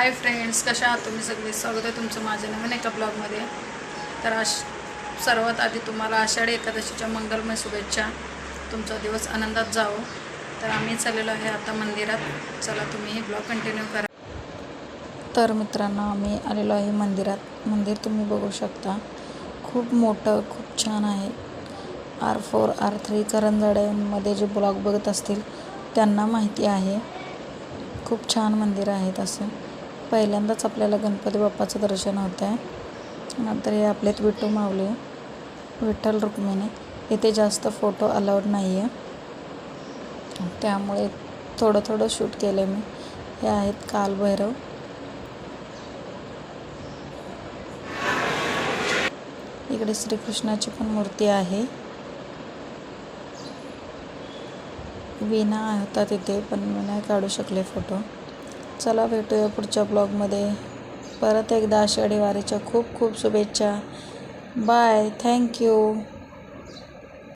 Hi friends कशा आहात तुम्ही सगळे? स्वागत आहे तुमचं माझ्या नवीन एका ब्लॉगमध्ये. तर आश सर्वात आधी तुम्हाला आषाढी एकादशीच्या मंगलमय शुभेच्छा. तुमचा दिवस आनंदात जावो. तर आम्ही चाललेलो आहे आता मंदिरात. चला तुम्ही हे ब्लॉग कंटिन्यू करा. तर मित्रांनो आम्ही आलेलो आहे मंदिरात. मंदिर तुम्ही बघू शकता. खूप मोठं खूप छान आहे. आर फोर आर थ्री करंजाड्यांमध्ये जे ब्लॉग बघत असतील त्यांना माहिती आहे. खूप छान मंदिर आहेत असं. पहिल्यांदाच आपल्याला गणपती बाप्पाचं दर्शन होतं आहे नंतर हे आपलेत विठू माऊली विठ्ठल रुक्मिणी. इथे जास्त फोटो अलाउड नाही आहे त्यामुळे थोडं थोडं शूट केलं मी. हे आहेत कालभैरव. इकडे श्रीकृष्णाची पण मूर्ती आहे. विना होता तिथे पण मी नाही काढू शकले फोटो चला भेटूया पुढच्या ब्लॉगमध्ये. परत एकदा आषाढी वारीच्या खूप खूप शुभेच्छा. Bye thank you